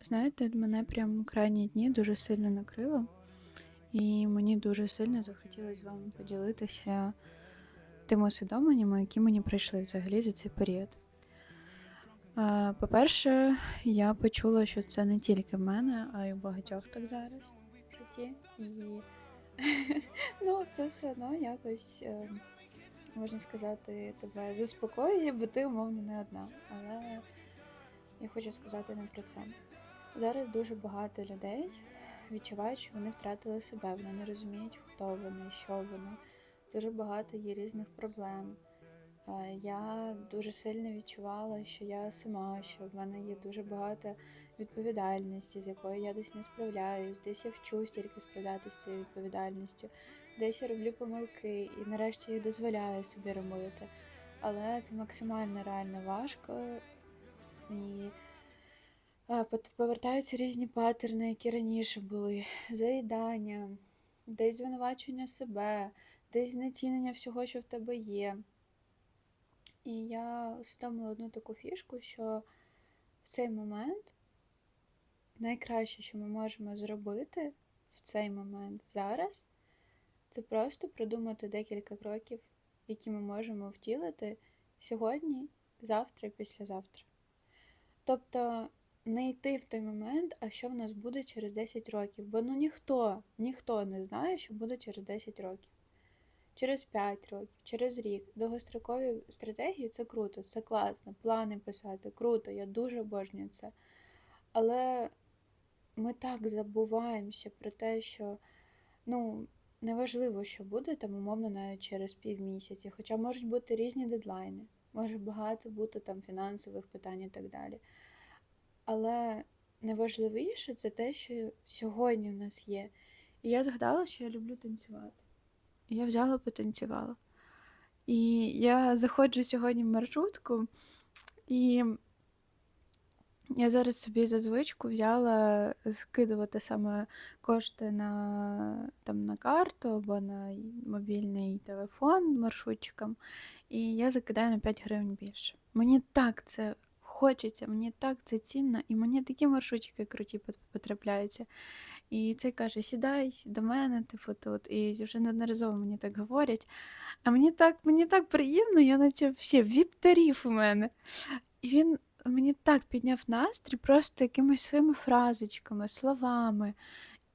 Знаєте, мене прям крайні дні дуже сильно накрило, і мені дуже сильно захотілося з вами поділитися тими усвідомленнями, які мені прийшли взагалі за цей період. По-перше, я почула, що це не тільки в мене, а й у багатьох так зараз в житті. І ну, це все одно якось, е, можна сказати, тебе заспокоює, бо ти умовно не одна. Але хочу сказати не про це. Зараз дуже багато людей відчувають, що вони втратили себе, вони не розуміють, хто вони, що вони. Дуже багато є різних проблем. Е, Я дуже сильно відчувала, що я сама, що в мене є дуже багато відповідальності, з якою я десь не справляюсь, десь я вчусь тільки справлятися з цією відповідальністю, десь я роблю помилки і нарешті я дозволяю собі робити. Але це максимально реально важко. І повертаються різні паттерни, які раніше були: заїдання, десь звинувачення себе, десь знецінення всього, що в тебе є. І я усвідомила одну таку фішку, що в цей момент найкраще, що ми можемо зробити в цей момент зараз, це просто продумати декілька кроків, які ми можемо втілити сьогодні, завтра і післязавтра. Тобто не йти в той момент, а що в нас буде через 10 років. Бо ну ніхто, ніхто не знає, що буде через 10 років. Через 5 років, через рік. Довгострокові стратегії це круто, це класно. Плани писати, круто, я дуже обожнюю це. Але ми так забуваємося про те, що ну, неважливо, що буде там, умовно, навіть через півмісяці. Хоча можуть бути різні дедлайни, може багато бути там фінансових питань і так далі. Але найважливіше це те, що сьогодні в нас є. І я згадала, що я люблю танцювати. І я взяла потанцювала. І я заходжу сьогодні в маршрутку, і я зараз собі за звичку взяла скидувати саме кошти на, там, на карту або на мобільний телефон маршрутчикам, і я закидаю на 5 гривень більше. Мені так це хочеться, мені так це цінно, і мені такі маршрутчики круті потрапляються. І цей каже: сідай до мене, типу тут. І вже неодноразово мені так говорять. А мені так, мені так приємно, я наче ще віп-тариф у мене. І він мені так підняв настрій просто якимись своїми фразочками, словами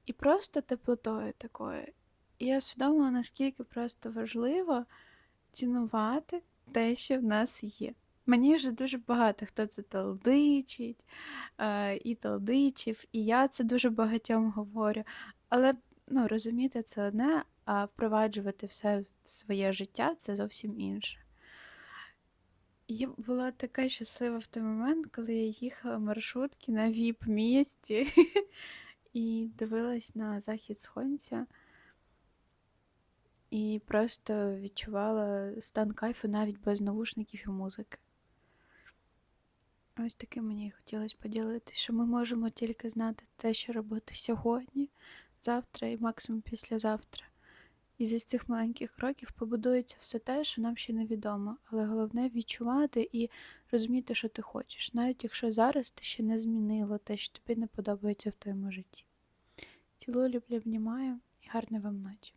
і просто теплотою такою. І я усвідомила, наскільки просто важливо цінувати те, що в нас є. Мені вже дуже багато хто це толдичить, е, і толдичив, і я це дуже багатьом говорю. Але ну, розуміти це одне, а впроваджувати все в своє життя це зовсім інше. Я була така щаслива в той момент, коли я їхала в маршрутці на віп-місті і дивилась на захід сонця, і просто відчувала стан кайфу навіть без навушників і музики. Ось таке мені хотілося поділитися, що ми можемо тільки знати те, що робити сьогодні, завтра і максимум післязавтра. І з цих маленьких кроків побудується все те, що нам ще невідомо. Але головне відчувати і розуміти, що ти хочеш, навіть якщо зараз ти ще не змінила те, що тобі не подобається в твоєму житті. Цілую, люблю, обнімаю і гарної вам ночі.